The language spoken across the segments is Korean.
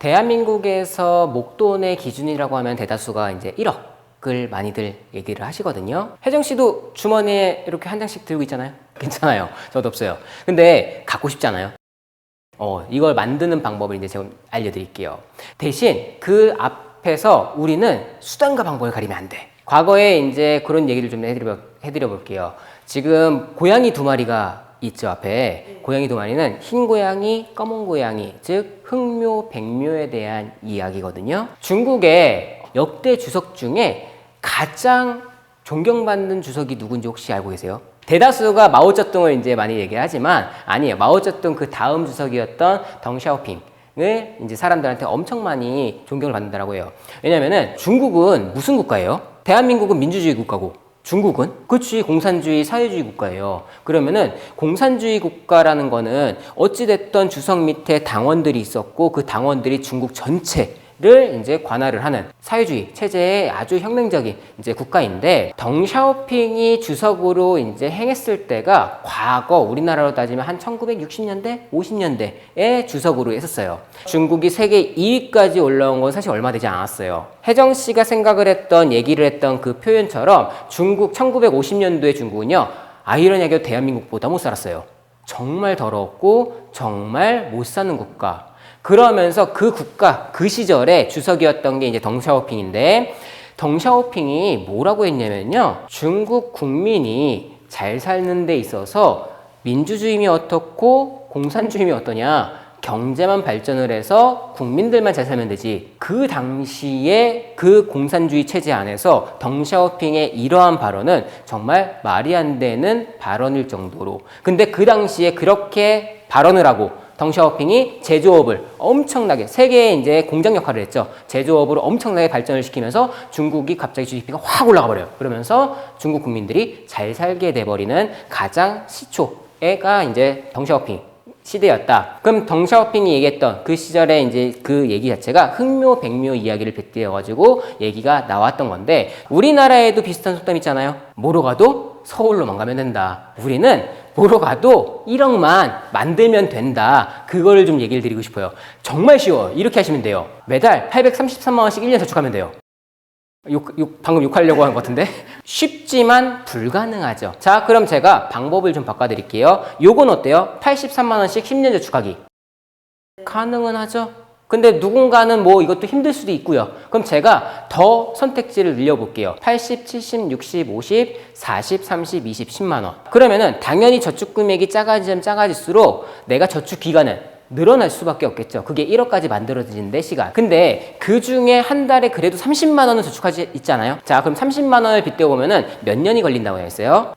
대한민국에서 목돈의 기준이라고 하면 대다수가 이제 1억을 많이들 얘기를 하시거든요. 혜정 씨도 주머니에 이렇게 한 장씩 들고 있잖아요. 괜찮아요. 저도 없어요. 근데 갖고 싶잖아요. 어, 이걸 만드는 방법을 이제 제가 알려드릴게요. 대신 그 앞에서 우리는 수단과 방법을 가리면 안 돼. 과거에 이제 그런 얘기를 좀 해드려, 해드려 볼게요. 지금 고양이 두 마리가 있죠, 앞에. 고양이 두 마리는 흰 고양이, 검은 고양이, 즉, 흑묘, 백묘에 대한 이야기거든요. 중국의 역대 주석 중에 가장 존경받는 주석이 누군지 혹시 알고 계세요? 대다수가 마오쩌둥을 이제 많이 얘기하지만 아니에요. 마오쩌둥 그 다음 주석이었던 덩샤오핑 을 이제 사람들한테 엄청 많이 존경을 받는다라고 해요. 왜냐면은 중국은 무슨 국가예요? 대한민국은 민주주의 국가고 중국은 그렇지 공산주의 사회주의 국가예요. 그러면은 공산주의 국가라는 거는 어찌 됐던 주석 밑에 당원들이 있었고 그 당원들이 중국 전체 를 이제 관할을 하는 사회주의 체제의 아주 혁명적인 이제 국가인데 덩샤오핑이 주석으로 이제 행했을 때가 과거 우리나라로 따지면 한 1960년대, 50년대에 주석으로 했었어요. 중국이 세계 2위까지 올라온 건 사실 얼마 되지 않았어요. 혜정 씨가 생각을 했던 얘기를 했던 그 표현처럼 중국 1950년도의 중국은요. 아이러니하게 대한민국보다 못 살았어요. 정말 더럽고 정말 못 사는 국가. 그러면서 그 국가 그 시절에 주석이었던 게 이제 덩샤오핑인데 덩샤오핑이 뭐라고 했냐면요. 중국 국민이 잘 사는 데 있어서 민주주의이 어떻고 공산주의이 어떠냐. 경제만 발전을 해서 국민들만 잘 살면 되지. 그 당시에 그 공산주의 체제 안에서 덩샤오핑의 이러한 발언은 정말 말이 안 되는 발언일 정도로. 근데 그 당시에 그렇게 발언을 하고 덩샤오핑이 제조업을 엄청나게 세계에 이제 공장 역할을 했죠. 제조업을 엄청나게 발전을 시키면서 중국이 갑자기 GDP가 확 올라가 버려요. 그러면서 중국 국민들이 잘 살게 돼 버리는 가장 시초가 이제 덩샤오핑 시대였다. 그럼 덩샤오핑이 얘기했던 그 시절에 이제 그 얘기 자체가 흑묘, 백묘 이야기를 빗대어 가지고 얘기가 나왔던 건데 우리나라에도 비슷한 속담 있잖아요. 뭐로 가도 서울로만 가면 된다. 우리는 뭐로 가도 1억만 만들면 된다. 그거를 좀 얘기를 드리고 싶어요. 정말 쉬워요. 이렇게 하시면 돼요. 매달 833만 원씩 1년 저축하면 돼요. 욕, 욕, 방금 욕하려고 한 것 같은데? 쉽지만 불가능하죠. 자, 그럼 제가 방법을 좀 바꿔드릴게요. 요건 어때요? 83만원씩 10년 저축하기. 가능은 하죠? 근데 누군가는 뭐 이것도 힘들 수도 있고요. 그럼 제가 더 선택지를 늘려볼게요. 80, 70, 60, 50, 40, 30, 20, 10만 원. 그러면은 당연히 저축 금액이 작아지면 작아질수록 내가 저축 기간은 늘어날 수밖에 없겠죠. 그게 1억까지 만들어지는데 시간. 근데 그 중에 한 달에 그래도 30만 원은 저축하지 있잖아요. 자, 그럼 30만 원을 빗대어 보면은 몇 년이 걸린다고 했어요?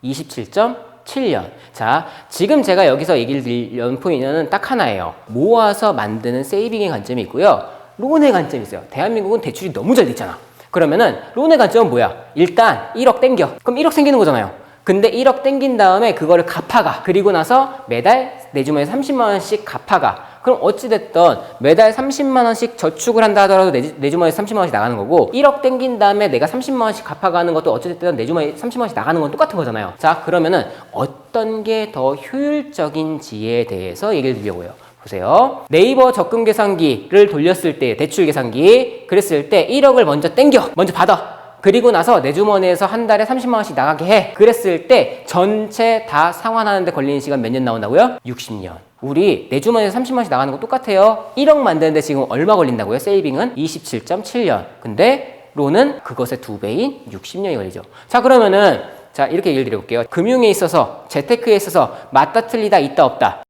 27.7년. 자, 지금 제가 여기서 얘기를 드릴 포인트는 딱 하나예요. 모아서 만드는 세이빙의 관점이 있고요. 론의 관점이 있어요. 대한민국은 대출이 너무 잘돼 있잖아. 그러면은 론의 관점은 뭐야? 일단 1억 땡겨. 그럼 1억 생기는 거잖아요. 근데 1억 땡긴 다음에 그거를 갚아가. 그리고 나서 매달 내 주머니에 30만 원씩 갚아가. 그럼 어찌됐든 매달 30만 원씩 저축을 한다 하더라도 내, 내 주머니에 30만 원씩 나가는 거고 1억 땡긴 다음에 내가 30만 원씩 갚아가는 것도 어찌됐든 내 주머니에 30만 원씩 나가는 건 똑같은 거잖아요. 자 그러면은 어떤 게 더 효율적인지에 대해서 얘기를 드리려고요. 보세요. 네이버 적금 계산기를 돌렸을 때 대출 계산기 그랬을 때 1억을 먼저 땡겨 먼저 받아 그리고 나서 내 주머니에서 한 달에 30만 원씩 나가게 해. 그랬을 때 전체 다 상환하는데 걸리는 시간 몇 년 나온다고요? 60년. 우리 내 주머니에서 30만 원씩 나가는 거 똑같아요. 1억 만드는데 지금 얼마 걸린다고요? 세이빙은 27.7년. 근데 론은 그것의 두 배인 60년이 걸리죠. 자 그러면은 자 이렇게 얘기를 드려볼게요. 금융에 있어서 재테크에 있어서 맞다 틀리다 있다 없다.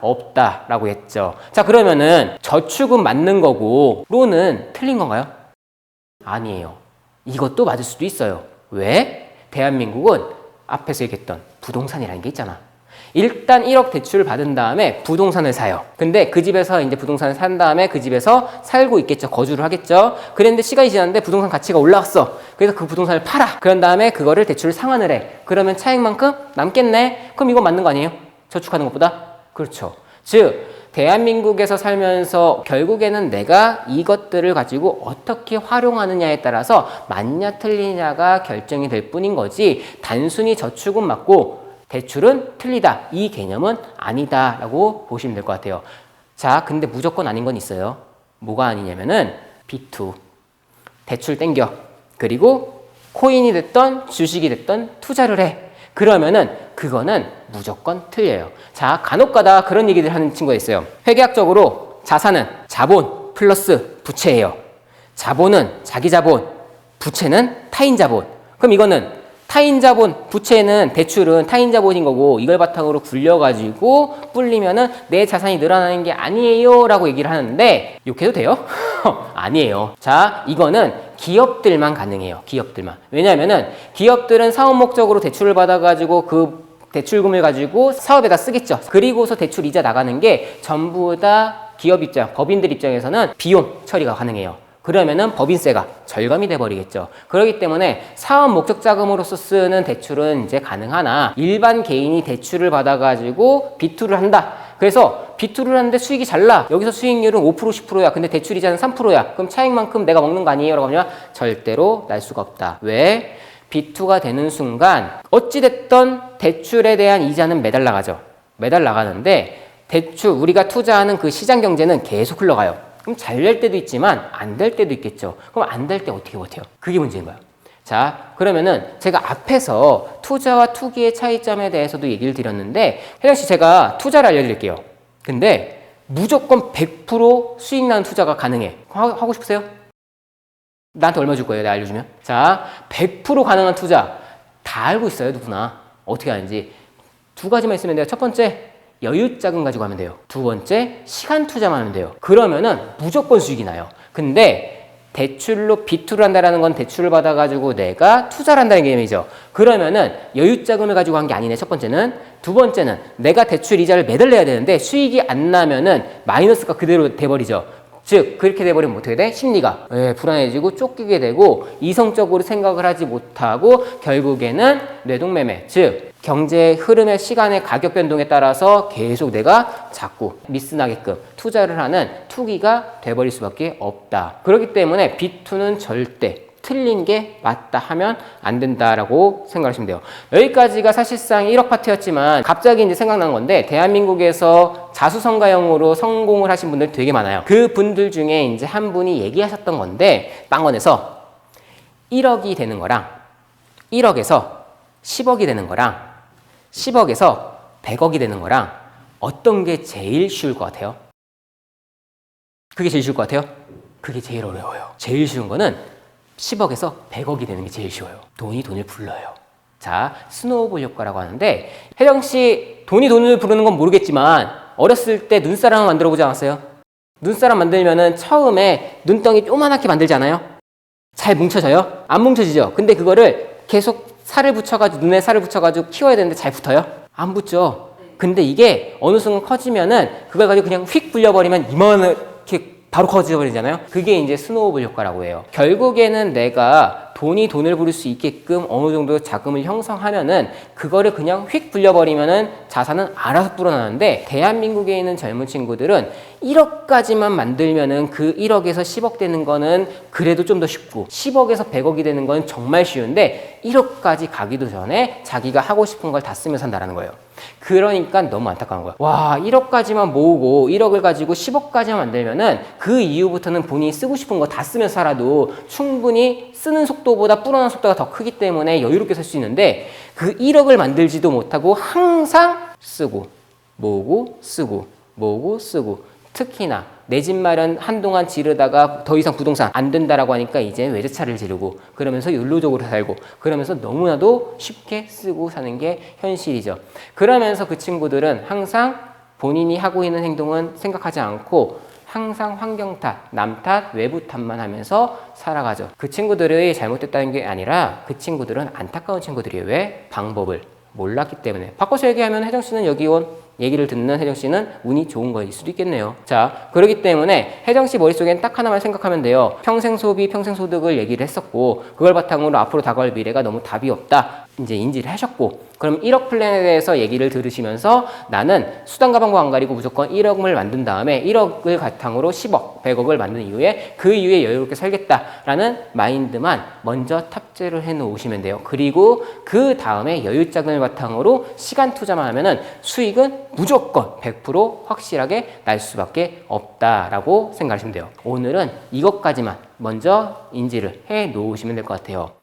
없다 라고 했죠. 자 그러면은 저축은 맞는 거고 론은 틀린 건가요? 아니에요. 이것도 맞을 수도 있어요. 왜? 대한민국은 앞에서 얘기했던 부동산이라는 게 있잖아. 일단 1억 대출을 받은 다음에 부동산을 사요. 근데 그 집에서 이제 부동산을 산 다음에 그 집에서 살고 있겠죠. 거주를 하겠죠. 그랬는데 시간이 지났는데 부동산 가치가 올라왔어. 그래서 그 부동산을 팔아. 그런 다음에 그거를 대출을 상환을 해. 그러면 차익만큼 남겠네? 그럼 이건 맞는 거 아니에요? 저축하는 것보다? 그렇죠. 즉, 대한민국에서 살면서 결국에는 내가 이것들을 가지고 어떻게 활용하느냐에 따라서 맞냐 틀리냐가 결정이 될 뿐인 거지 단순히 저축은 맞고 대출은 틀리다. 이 개념은 아니다라고 보시면 될 것 같아요. 자, 근데 무조건 아닌 건 있어요. 뭐가 아니냐면은 B2 대출 땡겨. 그리고 코인이 됐던 주식이 됐던 투자를 해. 그러면은 그거는 무조건 틀려요. 자 간혹가다 그런 얘기들 하는 친구가 있어요. 회계학적으로 자산은 자본 플러스 부채예요. 자본은 자기 자본 부채는 타인 자본. 그럼 이거는 타인 자본, 부채는 대출은 타인 자본인 거고 이걸 바탕으로 굴려가지고 불리면은 내 자산이 늘어나는 게 아니에요 라고 얘기를 하는데 욕해도 돼요? 아니에요. 자, 이거는 기업들만 가능해요. 기업들만. 왜냐면은 기업들은 사업 목적으로 대출을 받아가지고 그 대출금을 가지고 사업에다 쓰겠죠. 그리고서 대출 이자 나가는 게 전부 다 기업 입장, 법인들 입장에서는 비용 처리가 가능해요. 그러면은 법인세가 절감이 돼 버리겠죠. 그렇기 때문에 사업 목적 자금으로서 쓰는 대출은 이제 가능하나 일반 개인이 대출을 받아 가지고 비투를 한다. 그래서 비투를 하는데 수익이 잘 나. 여기서 수익률은 5% 10%야. 근데 대출 이자는 3%야. 그럼 차익만큼 내가 먹는 거 아니에요? 라고 하면 절대로 날 수가 없다. 왜? B2가 되는 순간 어찌됐던 대출에 대한 이자는 매달 나가죠. 매달 나가는데 대출 우리가 투자하는 그 시장 경제는 계속 흘러가요. 그럼 잘 될 때도 있지만 안 될 때도 있겠죠. 그럼 안 될 때 어떻게 버텨요? 그게 문제인 거야. 자, 그러면은 제가 앞에서 투자와 투기의 차이점에 대해서도 얘기를 드렸는데 혜정 씨 제가 투자를 알려드릴게요. 근데 무조건 100% 수익 나는 투자가 가능해. 하- 하고 싶으세요? 나한테 얼마 줄 거예요? 내가 알려주면? 자, 100% 가능한 투자 다 알고 있어요, 누구나. 어떻게 하는지. 두 가지만 있으면 돼요. 첫 번째, 여유 자금 가지고 하면 돼요. 두 번째, 시간 투자만 하면 돼요. 그러면은 무조건 수익이 나요. 근데 대출로 비투를 한다라는 건 대출을 받아가지고 내가 투자를 한다는 개념이죠. 그러면은 여유 자금을 가지고 한 게 아니네. 첫 번째는. 두 번째는 내가 대출 이자를 매달 내야 되는데 수익이 안 나면은 마이너스가 그대로 돼버리죠. 즉 그렇게 돼버리면 어떻게 돼? 심리가 예, 불안해지고 쫓기게 되고 이성적으로 생각을 하지 못하고 결국에는 뇌동매매 즉 경제 흐름의 시간의 가격 변동에 따라서 계속 내가 자꾸 미스나게끔 투자를 하는 투기가 돼버릴 수밖에 없다. 그렇기 때문에 B2는 절대 틀린 게 맞다 하면 안 된다라고 생각하시면 돼요. 여기까지가 사실상 1억 파트였지만 갑자기 이제 생각난 건데 대한민국에서 자수성가형으로 성공을 하신 분들 되게 많아요. 그 분들 중에 이제 한 분이 얘기하셨던 건데 빵원에서 1억이 되는 거랑 1억에서 10억이 되는 거랑 10억에서 100억이 되는 거랑 어떤 게 제일 쉬울 것 같아요? 그게 제일 쉬울 것 같아요? 그게 제일 어려워요. 제일 쉬운 거는 10억에서 100억이 되는 게 제일 쉬워요. 돈이 돈을 불러요. 자, 스노우볼 효과라고 하는데 혜정 씨 돈이 돈을 부르는 건 모르겠지만 어렸을 때 눈사람 만들어 보지 않았어요? 눈사람 만들면은 처음에 눈덩이 조그맣게 만들지 않아요? 잘 뭉쳐져요? 안 뭉쳐지죠? 근데 그거를 계속 살을 붙여가지고 눈에 살을 붙여가지고 키워야 되는데 잘 붙어요? 안 붙죠. 근데 이게 어느 순간 커지면은 그걸 가지고 그냥 휙 불려버리면 이만하게 바로 커져버리잖아요. 그게 이제 스노우볼 효과라고 해요. 결국에는 내가 돈이 돈을 부를 수 있게끔 어느 정도 자금을 형성하면은 그거를 그냥 휙 불려버리면은 자산은 알아서 불어나는데 대한민국에 있는 젊은 친구들은 1억까지만 만들면은 그 1억에서 10억 되는 거는 그래도 좀 더 쉽고 10억에서 100억이 되는 건 정말 쉬운데 1억까지 가기도 전에 자기가 하고 싶은 걸 다 쓰며 산다라는 거예요. 그러니까 너무 안타까운 거야. 와, 1억까지만 모으고 1억을 가지고 10억까지만 만들면은 그 이후부터는 본인이 쓰고 싶은 거 다 쓰면서 살아도 충분히 쓰는 속도보다 불어나는 속도가 더 크기 때문에 여유롭게 살 수 있는데 그 1억을 만들지도 못하고 항상 쓰고 모으고 쓰고 모으고 쓰고 특히나 내 집 마련 한동안 지르다가 더 이상 부동산 안 된다라고 하니까 이제 외제차를 지르고 그러면서 율로적으로 살고 그러면서 너무나도 쉽게 쓰고 사는 게 현실이죠. 그러면서 그 친구들은 항상 본인이 하고 있는 행동은 생각하지 않고 항상 환경 탓, 남 탓, 외부 탓만 하면서 살아가죠. 그 친구들이 잘못됐다는 게 아니라 그 친구들은 안타까운 친구들이에요. 왜? 방법을 몰랐기 때문에. 바꿔서 얘기하면 혜정 씨는 여기 온 얘기를 듣는 혜정 씨는 운이 좋은 거일 수도 있겠네요. 자, 그렇기 때문에 혜정 씨 머릿속엔 딱 하나만 생각하면 돼요. 평생 소비, 평생 소득을 얘기를 했었고, 그걸 바탕으로 앞으로 다가올 미래가 너무 답이 없다. 이제 인지를 하셨고 그럼 1억 플랜에 대해서 얘기를 들으시면서 나는 수단 가방도 안 가리고 무조건 1억을 만든 다음에 1억을 바탕으로 10억, 100억을 만든 이후에 그 이후에 여유롭게 살겠다라는 마인드만 먼저 탑재를 해 놓으시면 돼요. 그리고 그 다음에 여유 자금을 바탕으로 시간 투자만 하면은 수익은 무조건 100% 확실하게 날 수밖에 없다라고 생각하시면 돼요. 오늘은 이것까지만 먼저 인지를 해 놓으시면 될 것 같아요.